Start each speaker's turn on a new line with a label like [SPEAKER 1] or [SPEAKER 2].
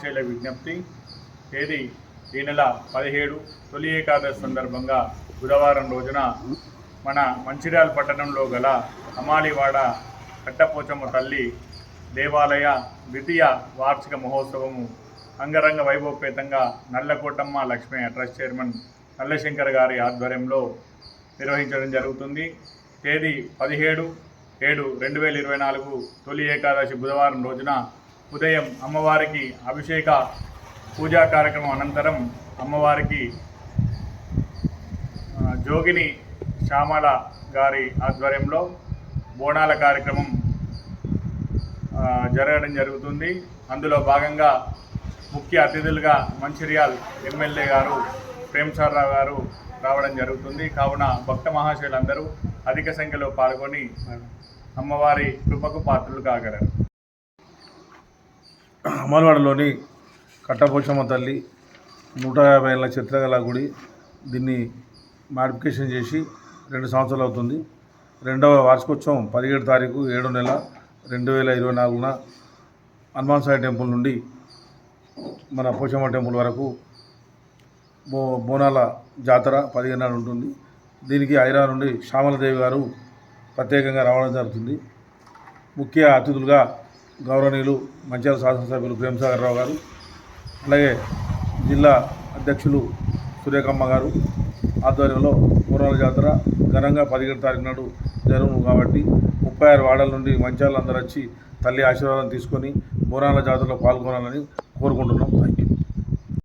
[SPEAKER 1] విజ్ఞప్తి. తేదీ ఈ నెల పదిహేడు తొలి ఏకాదశి సందర్భంగా బుధవారం రోజున మన మంచిర్యాల పట్టణంలో గల అమాలివాడ కట్టపోచమ్మ తల్లి దేవాలయ ద్వితీయ వార్షిక మహోత్సవము అంగరంగ వైభవపేతంగా నల్లకోటమ్మ లక్ష్మీ ట్రస్ట్ చైర్మన్ నల్లశంకర్ గారి ఆధ్వర్యంలో నిర్వహించడం జరుగుతుంది. తేదీ పదిహేడు ఏడు రెండు వేల ఇరవై నాలుగు తొలి ఏకాదశి బుధవారం రోజున ఉదయం అమ్మవారికి అభిషేక పూజా కార్యక్రమం అనంతరం అమ్మవారికి జోగిని శ్యామల గారి ఆధ్వర్యంలో బోనాల కార్యక్రమం జరగడం జరుగుతుంది. అందులో భాగంగా ముఖ్య అతిథులుగా మంచిర్యాల్ ఎమ్మెల్యే గారు ప్రేమ్సార్ రావు గారు రావడం జరుగుతుంది. కావున భక్త మహాశయులందరూ అధిక సంఖ్యలో పాల్గొని అమ్మవారి కృపకు పాత్రలు కాగలరు
[SPEAKER 2] అమర్వాడలోని కట్టపోచమ్మ తల్లి నూట యాభై ఏళ్ళ చిత్రకళ గుడి దీన్ని మాడిఫికేషన్ చేసి రెండు సంవత్సరాలు అవుతుంది. రెండవ వార్షికోత్సవం పదిహేడు తారీఖు ఏడో నెల రెండు వేల ఇరవై నాలుగున హనుమాన్ సాయి టెంపుల్ నుండి మన పోచమ్మ టెంపుల్ వరకు బో బోనాల జాతర పదిహేను నాడు ఉంటుంది. దీనికి ఐరా నుండి శ్యామలదేవి గారు ప్రత్యేకంగా రావడం జరుగుతుంది. ముఖ్య అతిథులుగా గౌరవనీయులు మంచాల శాసనసభ్యులు ప్రేమసాగర్ రావు గారు అలాగే జిల్లా అధ్యక్షులు సురేఖమ్మ గారు ఆధ్వర్యంలో బోనాల జాతర ఘనంగా పదిహేడు తారీఖు నాడు జరుగును కాబట్టి ముప్పై ఆరు వాడల నుండి మంచాలు అందరూ వచ్చి తల్లి ఆశీర్వాదం తీసుకొని బోనాల జాతరలో పాల్గొనాలని కోరుకుంటున్నాం.